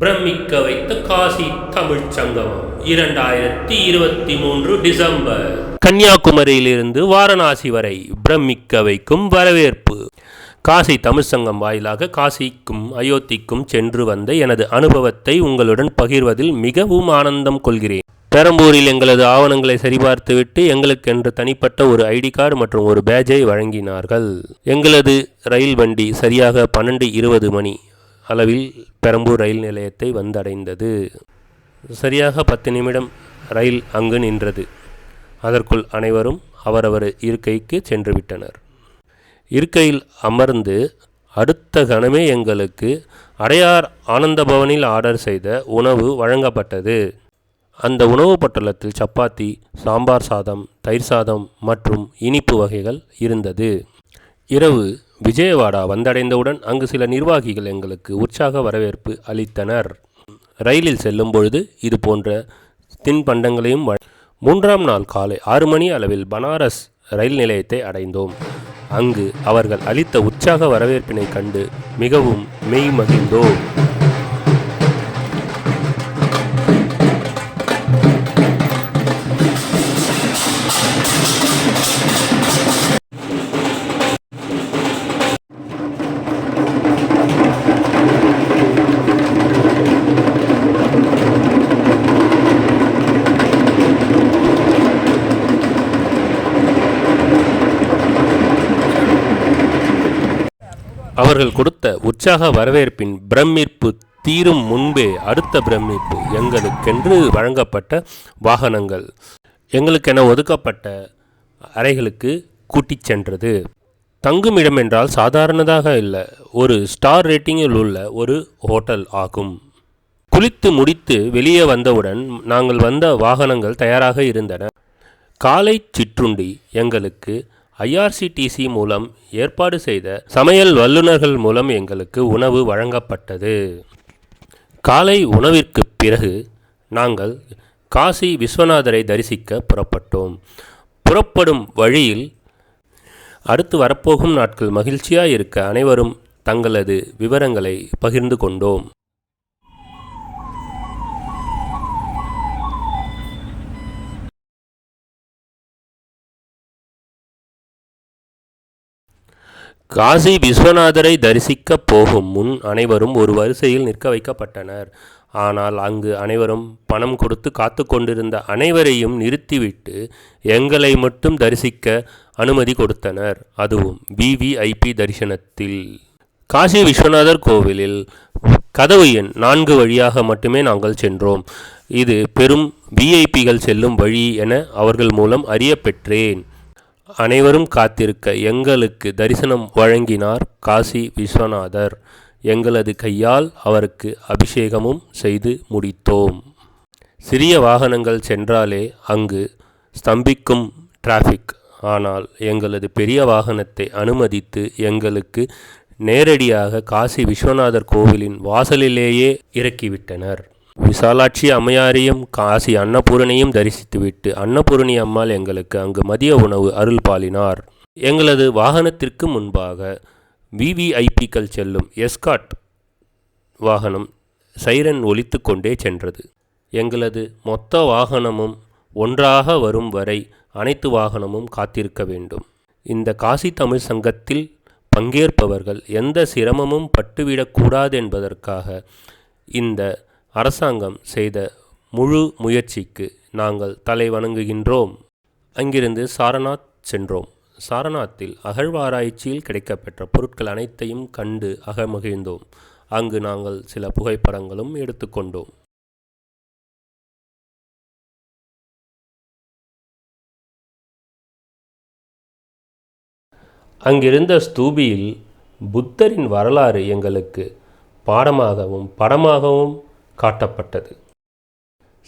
பிரமிக்க வைத்த காசி தமிழ் சங்கமம் இரண்டாயிரத்தி இருபத்தி மூன்று டிசம்பர். கன்னியாகுமரியிலிருந்து வாரணாசி வரை பிரமிக்க வைக்கும் வரவேற்பு. காசி தமிழ் சங்கம் வாயிலாக காசிக்கும் அயோத்திக்கும் சென்று வந்த எனது அனுபவத்தை உங்களுடன் பகிர்வதில் மிகவும் ஆனந்தம் கொள்கிறேன். பெரம்பூரில் எங்களது ஆவணங்களை சரிபார்த்துவிட்டு எங்களுக்கென்று தனிப்பட்ட ஒரு ஐடி கார்டு மற்றும் ஒரு பேஜை வழங்கினார்கள். எங்களது ரயில் வண்டி சரியாக பன்னெண்டு இருபது மணி அளவில் பெரம்பூர் ரயில் நிலையத்தை வந்தடைந்தது. சரியாக பத்து நிமிடம் ரயில் அங்கு நின்றது. அதற்குள் அனைவரும் அவரவர் இருக்கைக்கு சென்றுவிட்டனர். இருக்கையில் அமர்ந்து அடுத்த கணமே எங்களுக்கு அடையார் ஆனந்த பவனில் ஆர்டர் செய்த உணவு வழங்கப்பட்டது. அந்த உணவு பட்டலத்தில் சப்பாத்தி சாம்பார் சாதம் தயிர் சாதம் மற்றும் இனிப்பு வகைகள் இருந்தது. இரவு விஜயவாடா வந்தடைந்தவுடன் அங்கு சில நிர்வாகிகள் எங்களுக்கு உற்சாக வரவேற்பு அளித்தனர். ரயிலில் செல்லும் பொழுது இது போன்ற தின்பண்டங்களையும் மூன்றாம் நாள் காலை ஆறு மணி அளவில் பனாரஸ் ரயில் நிலையத்தை அடைந்தோம். அங்கு அவர்கள் அளித்த உற்சாக வரவேற்பினை கண்டு மிகவும் மெய் மகிழ்ந்தோம் அவர்கள் கொடுத்த உற்சாக வரவேற்பின் பிரமிப்பு தீரும் முன்பே அடுத்த பிரமிப்பு எங்களுக்கென்று வழங்கப்பட்ட வாகனங்கள். எங்களுக்கென ஒதுக்கப்பட்ட அறைகளுக்கு கூட்டிச் சென்றது. தங்குமிடம் என்றால் சாதாரணதாக இல்லை. ஒரு ஸ்டார் ரேட்டிங்கில் உள்ள ஒரு ஹோட்டல் ஆகும். குளித்து முடித்து வெளியே வந்தவுடன் நாங்கள் வந்த வாகனங்கள் தயாராக இருந்தன. காலை சிற்றுண்டி எங்களுக்கு ஐஆர்சிடிசி மூலம் ஏற்பாடு செய்த சமையல் வல்லுநர்கள் மூலம் எங்களுக்கு உணவு வழங்கப்பட்டது. காலை உணவிற்குப் பிறகு நாங்கள் காசி விஸ்வநாதரை தரிசிக்க புறப்பட்டோம். புறப்படும் வழியில் அடுத்து வரப்போகும் நாட்கள் மகிழ்ச்சியாக இருக்க அனைவரும் தங்களது விவரங்களை பகிர்ந்து கொண்டோம். காசி விஸ்வநாதரை தரிசிக்கப் போகும் முன் அனைவரும் ஒரு வரிசையில் நிற்க வைக்கப்பட்டனர். ஆனால் அங்கு அனைவரும் பணம் கொடுத்து காத்து கொண்டிருந்த அனைவரையும் நிறுத்திவிட்டு எங்களை மட்டும் தரிசிக்க அனுமதி கொடுத்தனர். அதுவும் விவிஐபி தரிசனத்தில். காசி விஸ்வநாதர் கோவிலில் கதவு எண் நான்கு வழியாக மட்டுமே நாங்கள் சென்றோம். இது பெரும் விஐபிகள் செல்லும் வழி என அவர்கள் மூலம் அறியப்பெற்றேன் அனைவரும் காத்திருக்க எங்களுக்கு தரிசனம் வழங்கினார் காசி விஸ்வநாதர். எங்களது கையால் அவருக்கு அபிஷேகமும் செய்து முடித்தோம். சிறிய வாகனங்கள் சென்றாலே அங்கு ஸ்தம்பிக்கும் டிராஃபிக் ஆனால் எங்களது பெரிய வாகனத்தை அனுமதித்து எங்களுக்கு நேரடியாக காசி விஸ்வநாதர் கோவிலின் வாசலிலேயே இறக்கிவிட்டனர். விசாலாட்சி அம்மையாரையும் காசி அன்னபூரணியும் தரிசித்துவிட்டு அன்னபூரணி அம்மாள் எங்களுக்கு அங்கு மதிய உணவு அருள் பாலினார். எங்களது வாகனத்திற்கு முன்பாக விவிஐபிக்கள் செல்லும் எஸ்காட் வாகனம் சைரன் ஒலித்து கொண்டே சென்றது. எங்களது மொத்த வாகனமும் ஒன்றாக வரும் வரை அனைத்து வாகனமும் காத்திருக்க வேண்டும். இந்த காசி தமிழ் சங்கத்தில் பங்கேற்பவர்கள் எந்த சிரமமும் பட்டுவிடக்கூடாது என்பதற்காக இந்த அரசாங்கம் செய்த முழு முயற்சிக்கு நாங்கள் தலை வணங்குகின்றோம். அங்கிருந்து சாரநாத் சென்றோம். சாரநாத்தில் அகழ்வாராய்ச்சியில் கிடைக்கப்பெற்ற பொருட்கள் அனைத்தையும் கண்டு அகமகிழ்ந்தோம். அங்கு நாங்கள் சில புகைப்படங்களும் எடுத்துக்கொண்டோம். அங்கிருந்த ஸ்தூபியில் புத்தரின் வரலாறு எங்களுக்கு பாடமாகவும் படமாகவும் காட்டப்பட்டது.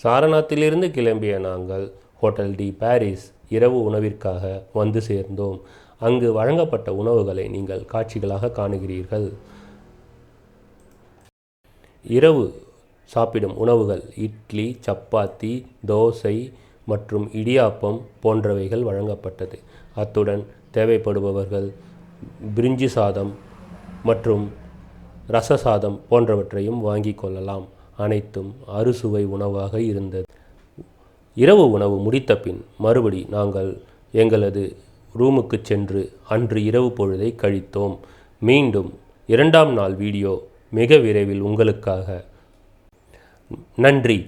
சாரநாத்திலிருந்து கிளம்பிய நாங்கள் ஹோட்டல் டி பாரிஸ் இரவு உணவிற்காக வந்து சேர்ந்தோம். அங்கு வழங்கப்பட்ட உணவுகளை நீங்கள் காட்சிகளாக காணுகிறீர்கள். இரவு சாப்பிடும் உணவுகள் இட்லி சப்பாத்தி தோசை மற்றும் இடியாப்பம் போன்றவைகள் வழங்கப்பட்டது. அத்துடன் தேவைப்படுபவர்கள் பிரிஞ்சி சாதம் மற்றும் ரச சாதம் போன்றவற்றையும் வாங்கிக் கொள்ளலாம். அனைத்தும் அறுசுவை உணவாக இருந்தது. இரவு உணவு முடித்த பின் மறுபடி நாங்கள் எங்களது ரூமுக்கு சென்று அன்று இரவு பொழுதை கழித்தோம். மீண்டும் இரண்டாம் நாள் வீடியோ மிக விரைவில் உங்களுக்காக. நன்றி.